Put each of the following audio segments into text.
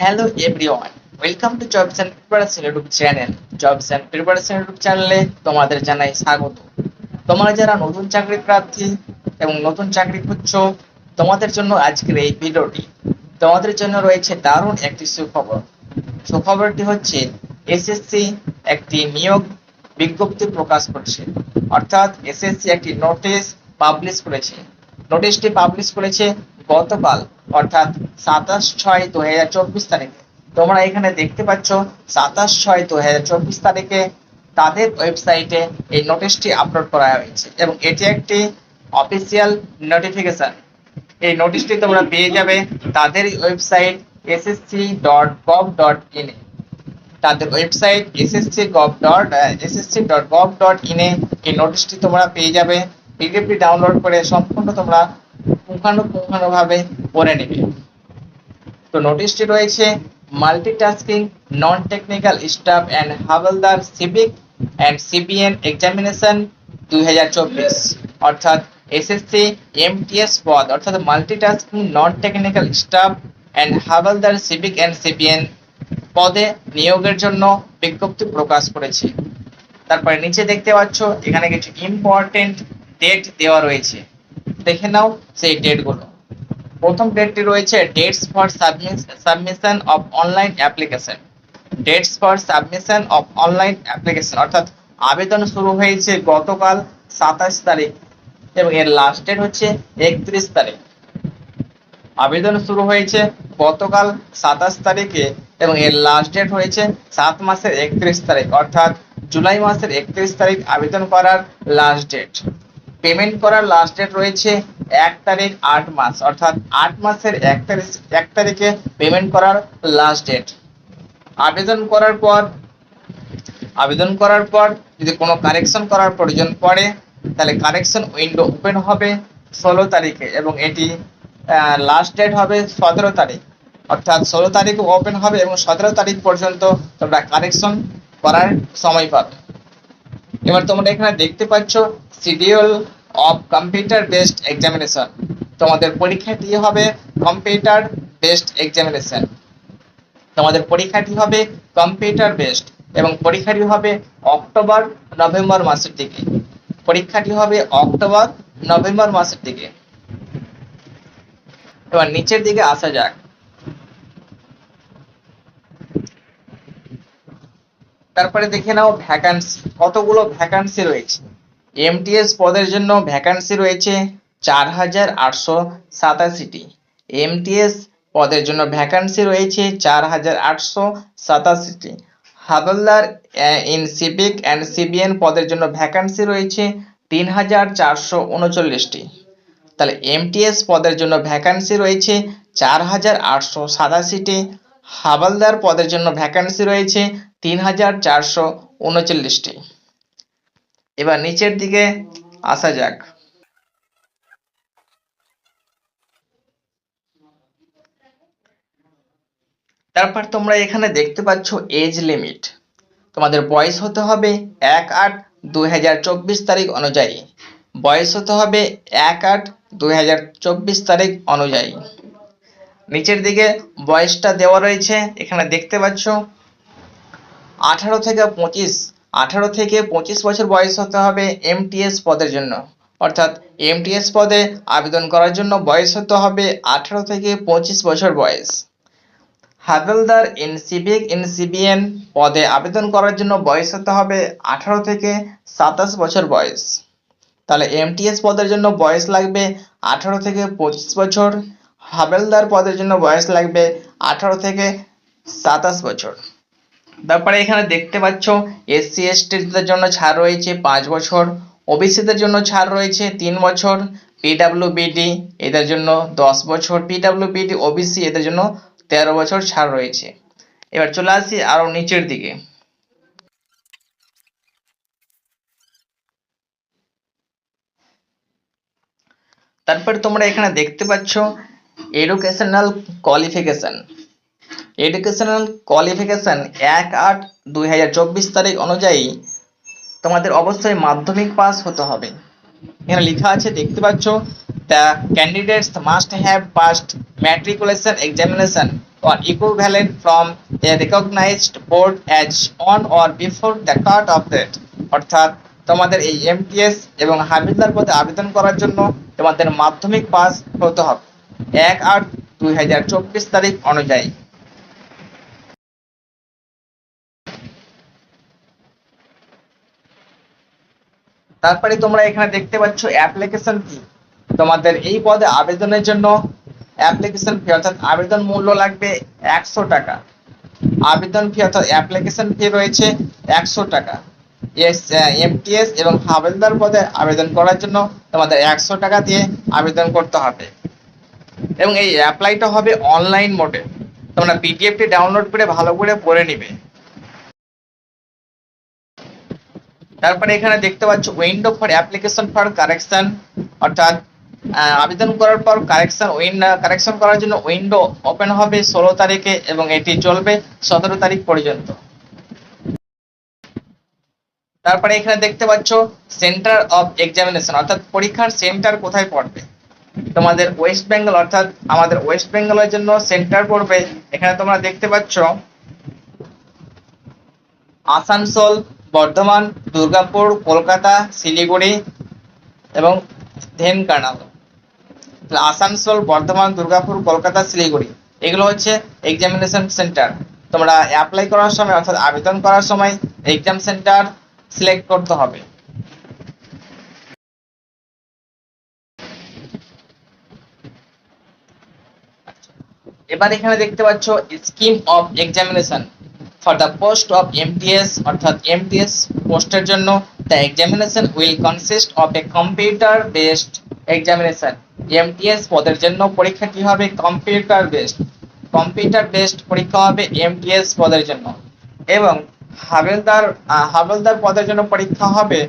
Hello everyone welcome to jobs and preparation YouTube channel jobs and preparation YouTube চ্যানেলে তোমাদের জানাই স্বাগত। তোমরা যারা নতুন চাকরি প্রার্থী এবং নতুন চাকরি খুঁজছ, তোমাদের জন্য আজকের এই ভিডিওটি তোমাদের জন্য রয়েছে দারুণ একটি সুখবর। সুখবরটি হচ্ছে এসএসসি একটি নিয়োগ বিজ্ঞপ্তি প্রকাশ করছে। অর্থাৎ এসএসসি একটি নোটিশ পাবলিশ করেছে। নোটিশটি পাবলিশ করেছে গতকাল অর্থাৎ সাতাশ ছয় দু হাজার চব্বিশ তারিখে। তোমরা এখানে দেখতে পাচ্ছ সাতাশ ছয় দু হাজার চব্বিশ তারিখে তাদের ওয়েবসাইটে এই নোটিশটি আপলোড করা হয়েছে এবং এটি একটি অফিসিয়াল নোটিফিকেশন। এই নোটিশটি তোমরা পেয়ে যাবে তাদের website SSC dot gov dot ইনে তাদের website SSC gov dot SSC dot gov dot ইনে এই নোটিশটি তোমরা পেয়ে যাবে। পিডিএফটি ডাউনলোড করে সম্পূর্ণ তোমরা পুঙ্খানুপুঙ্খানুভাবে পড়ে নেবে। তো নোটিশটি রয়েছে multitasking non technical staff and havaldar civic and CBN examination দুই হাজার চব্বিশ। অর্থাৎ এসএসসি এমটিএস পদ, অর্থাৎ multitasking non technical staff and havaldar civic and CBN পদে নিয়োগের জন্য বিজ্ঞপ্তি প্রকাশ করেছে। তারপরে নিচে দেখতে পাচ্ছ, এখানে কিছু ইম্পর্টেন্ট ডেট দেওয়া রয়েছে। দেখে নাও সেই ডেটগুলো প্রথম ডেটটি রয়েছে dates for submission of online application dates for submission of online application অর্থাৎ আবেদন শুরু হয়েছে গতকাল সাতাশ তারিখ এবং এর লাস্ট ডেট হচ্ছে একত্রিশ তারিখ। আবেদন শুরু হয়েছে গতকাল সাতাশ তারিখে এবং এর লাস্ট ডেট হয়েছে সাত মাসের একত্রিশ তারিখ, অর্থাৎ জুলাই মাসের একত্রিশ তারিখ আবেদন করার লাস্ট ডেট পেমেন্ট করার লাস্ট ডেট রয়েছে এক তারিখ আট মাস, অর্থাৎ আট মাসের এক তারিখ, এক তারিখে পেমেন্ট করার লাস্ট ডেট আবেদন করার পর, আবেদন করার পর যদি কোনো কারেকশন করার প্রয়োজন পড়ে, তাহলে কারেকশন উইন্ডো ওপেন হবে ষোলো তারিখে এবং এটি লাস্ট ডেট হবে সতেরো তারিখ। অর্থাৎ ষোলো তারিখে ওপেন হবে এবং সতেরো তারিখ পর্যন্ত তোমরা কারেকশন করার সময় পাবে। এবার তোমরা এখানে দেখতে পাচ্ছ schedule of computer based examination তোমাদের পরীক্ষাটি হবে? কম্পিউটার বেসড এক্সামিনেশন তোমাদের পরীক্ষাটি হবে কম্পিউটার বেসড এবং পরীক্ষাটি হবে অক্টোবর, নভেম্বর মাসের দিকে। পরীক্ষাটি হবে অক্টোবর, নভেম্বর মাসের দিকে। এবার নিচের দিকে আসা যাক। তারপরে দেখে নাও ভ্যাকান্সি কতগুলো ভ্যাকান্সি রয়েছে? এমটিএস পদের জন্য ভ্যাকান্সি রয়েছে চার হাজার আটশো সাতাশিটি। এমটিএস পদের জন্য ভ্যাকান্সি রয়েছে চার হাজার আটশো সাতাশিটি। Havaldar in civic and CBN পদের জন্য ভ্যাকান্সি রয়েছে তিন হাজার চারশো উনচল্লিশটি। তাহলে এমটিএস পদের জন্য ভ্যাকান্সি রয়েছে চার হাজার আটশো সাতাশিটি। হাবলদার পদের জন্য ভ্যাকান্সি রয়েছে তিন হাজার চারশো উনচল্লিশটি। এবার নিচের দিকে আসা যাক। তারপর তোমরা এখানে দেখতে পাচ্ছ এজ লিমিট তোমাদের বয়স হতে হবে এক আট দুই তারিখ অনুযায়ী। বয়স হতে হবে এক আট দুই তারিখ অনুযায়ী। নিচের দিকে বয়সটা দেওয়া রয়েছে, এখানে দেখতে পাচ্ছ আঠারো থেকে পঁচিশ আঠারো থেকে পঁচিশ বছর বয়স হতে হবে এমটিএস পদের জন্য। অর্থাৎ এমটিএস পদে আবেদন করার জন্য বয়স হতে হবে আঠারো থেকে পঁচিশ বছর বয়স। হাবেলদার ইন সিভিক ইন সিবিএন পদে আবেদন করার জন্য বয়স হতে হবে আঠারো থেকে সাতাশ বছর বয়স। তাহলে এমটিএস পদের জন্য বয়স লাগবে আঠারো থেকে পঁচিশ বছর, হাবেলদার পদের জন্য বয়স লাগবে আঠারো থেকে সাতাশ বছর। তারপরে এখানে দেখতে পাচ্ছ এসসি এসটিদের জন্য ছাড় রয়েছে পাঁচ বছর ওবিসিদের জন্য ছাড় রয়েছে তিন বছর পিডাব্লিউবিডি এদের জন্য দশ বছর পিডাব্লিউবিডি ওবিসি এদের জন্য তেরো বছর ছাড় রয়েছে। এবার চলে আসি আরও নিচের দিকে। তারপর তোমরা এখানে দেখতে পাচ্ছ এডুকেশনাল কোয়ালিফিকেশন এডুকেশনাল কোয়ালিফিকেশন এক আট দুই হাজার চব্বিশ তারিখ অনুযায়ী তোমাদের অবশ্যই মাধ্যমিক পাস হতে হবে। এখানে লেখা আছে, দেখতে পাচ্ছ, the candidates must have passed matriculation examination or equivalent from a recognized board as on or before the cut of date. অর্থাৎ তোমাদের এই এমটিএস এবং হাবিলদার পদে আবেদন করার জন্য তোমাদের মাধ্যমিক পাস হতে হবে। এক আট দুই হাজার চব্বিশ তারিখ অনুযায়ী। তারপরে তোমরা এখানে দেখতে পাচ্ছ অ্যাপ্লিকেশন ফি তোমাদের এই পদে আবেদনের জন্য অ্যাপ্লিকেশন ফি অর্থাৎ আবেদন মূল্য লাগবে একশো টাকা। আবেদন ফি অর্থাৎ অ্যাপ্লিকেশন ফি রয়েছে একশো টাকা। এস এমটিএস এবং হাবেলদার পদে আবেদন করার জন্য তোমাদের একশো টাকা দিয়ে আবেদন করতে হবে। এবং এই অ্যাপ্লাইটা হবে অনলাইন মোডে তোমরা পিডিএফটি ডাউনলোড করে ভালো করে পড়ে নিবে। তারপরে এখানে দেখতে পাচ্ছ window for application for correction অর্থাৎ আবেদন করার পর কারেকশন কারেকশন করার জন্য উইন্ডো ওপেন হবে ষোলো তারিখে এবং এটি চলবে সতেরো তারিখ পর্যন্ত। তারপরে এখানে দেখতে পাচ্ছ সেন্টার অফ এক্সামিনেশন অর্থাৎ পরীক্ষার সেন্টার কোথায় পড়বে? তোমাদের ওয়েস্ট বেঙ্গল অর্থাৎ আমাদের ওয়েস্ট বেঙ্গলের জন্য সেন্টার পড়বে। এখানে তোমরা দেখতে পাচ্ছ আসানসোল বর্ধমান, দুর্গাপুর, কলকাতা, শিলিগুড়ি এবং ধেনকানাল তাহলে আসানসোল, বর্ধমান, দুর্গাপুর, কলকাতা, শিলিগুড়ি, এগুলো হচ্ছে এক্সামিনেশন সেন্টার তোমরা অ্যাপ্লাই করার সময় অর্থাৎ আবেদন করার সময় এক্সাম সেন্টার সিলেক্ট করতে হবে। এবার এখানে দেখতে পাচ্ছ scheme of examination for the post of MTS অর্থাৎ এমটিএস পোস্টের জন্য the examination will consist of a computer based examination MTS পদের জন্য পরীক্ষা পরীক্ষাটি হবে? কম্পিউটার বেসড কম্পিউটার বেসড পরীক্ষা হবে এমটিএস পদের জন্য। এবং হাবেলদার হাবেলদার পদের জন্য পরীক্ষা হবে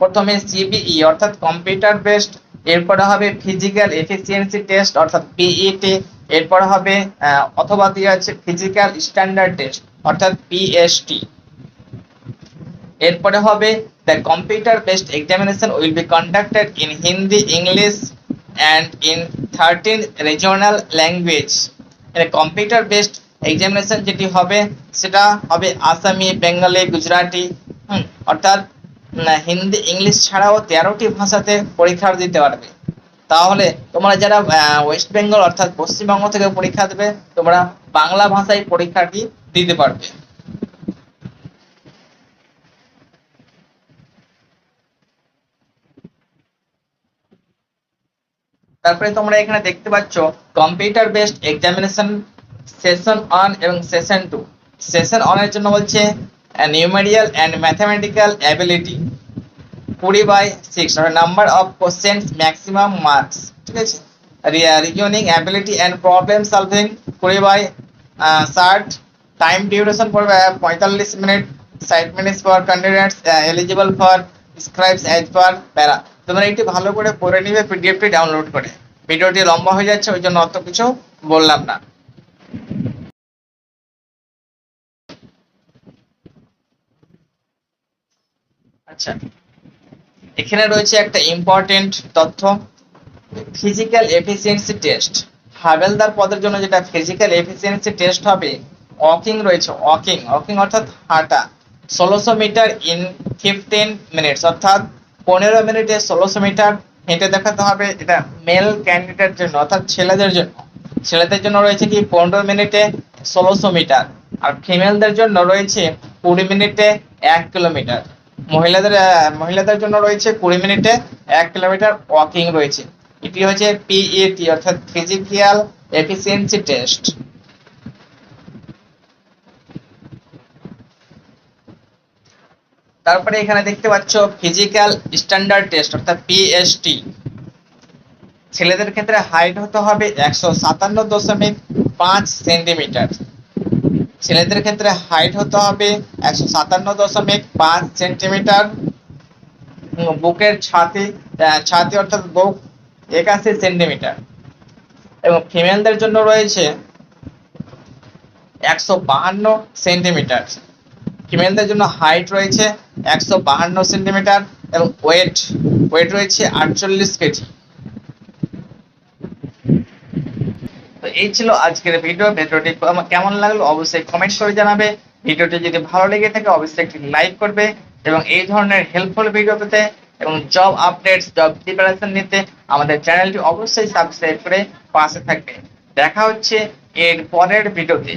প্রথমে সিবিই অর্থাৎ কম্পিউটার বেসড এরপরে হবে ফিজিক্যাল এফিসিয়েন্সি টেস্ট অর্থাৎ পিইটি এরপর হবে অথবা দিয়ে আছে ফিজিক্যাল স্ট্যান্ডার্ড টেস্ট অর্থাৎ পিএসটি এরপরে হবে the computer based examination will be conducted in Hindi English and in thirteen regional language computer based examination যেটি হবে সেটা হবে আসামি বেঙ্গলি গুজরাটি হুম, অর্থাৎ হিন্দি ইংলিশ ছাড়াও তেরোটি ভাষাতে পরীক্ষা দিতে পারবে। তাহলে তোমরা যারা ওয়েস্ট বেঙ্গল অর্থাৎ পশ্চিমবঙ্গ থেকে পরীক্ষা দেবে তোমরা বাংলা ভাষায় পরীক্ষাটি দিতে পারবে। তারপরে তোমরা এখানে দেখতে পাচ্ছ computer based examination session one এবং সেশন টু সেশন ওয়ানের জন্য বলছে নিউমেরিয়াল অ্যান্ড ম্যাথামেটিক্যাল অ্যাবিলিটি কুড়ি by six number of questions maximum marks ঠিক আছে? Reasoning ability and problem solving কুড়ি বাই ষাট। টাইম ডিউরেশন পড়বে পঁয়তাল্লিশ মিনিট ষাট minutes for candidates eligible for scribes as per para তোমরা এটি ভালো করে পড়ে নিবে পিডিএফটি ডাউনলোড করে। ভিডিওটি লম্বা হয়ে যাচ্ছে, ওই জন্য অত কিছু বললাম না। আচ্ছা। এখানে রয়েছে একটা ইম্পর্টেন্ট তথ্য। ফিজিক্যাল এফিসিয়েন্সি টেস্ট হাবেলদার পদের জন্য যেটা ফিজিক্যাল এফিসিয়েন্সি টেস্ট হবে ওয়াকিং রয়েছে ওয়াকিং ওয়াকিং অর্থাৎ হাঁটা। ষোলোশো মিটার ইন ফিফটিন মিনিটস অর্থাৎ পনেরো মিনিটে ষোলোশো মিটার হেঁটে দেখাতে হবে। এটা মেল ক্যান্ডিডেট জন্য, অর্থাৎ ছেলেদের জন্য। ছেলেদের জন্য রয়েছে কি? পনেরো মিনিটে ষোলোশো মিটার। আর ফিমেলদের জন্য রয়েছে কুড়ি মিনিটে এক কিলোমিটার। মহিলাদের মহিলাদের জন্য রয়েছে কুড়ি মিনিটে এক কিলোমিটার ওয়াকিং রয়েছে। এটি হচ্ছে পিইটি অর্থাৎ ফিজিক্যাল এফিসিয়েন্সি টেস্ট তারপরে এখানে দেখতে পাচ্ছ ফিজিক্যাল স্ট্যান্ডার্ড টেস্ট অর্থাৎ পিএসটি ছেলেদের ক্ষেত্রে হাইট হতে হবে একশো সাতান্ন দশমিক পাঁচ সেন্টিমিটার ছেলেদের ক্ষেত্রে হাইট হতে হবে একশো সাতান্ন দশমিক পাঁচ সেন্টিমিটার বুকের ছাতি ছাতি অর্থাৎ বুক একাশি সেন্টিমিটার এবং ফিমেলদের জন্য রয়েছে একশো বাহান্ন সেন্টিমিটার ফিমেলদের জন্য হাইট রয়েছে একশো বাহান্ন সেন্টিমিটার এবং ওয়েট ওয়েট রয়েছে আটচল্লিশ কেজি। তো এই ছিল আজকের ভিডিও ভিডিওটি কেমন- লাগল অবশ্যই কমেন্ট করে জানাবে। ভিডিওটি যদি ভালো লেগে থাকে, অবশ্যই একটি লাইক করবে এবং এই ধরনের হেল্পফুল ভিডিও পেতে এবং জব আপডেটস জব প্রিপারেশন নিতে আমাদের চ্যানেলটি অবশ্যই সাবস্ক্রাইব করে পাশে থাকবে। দেখা হচ্ছে এর পরের ভিডিওতে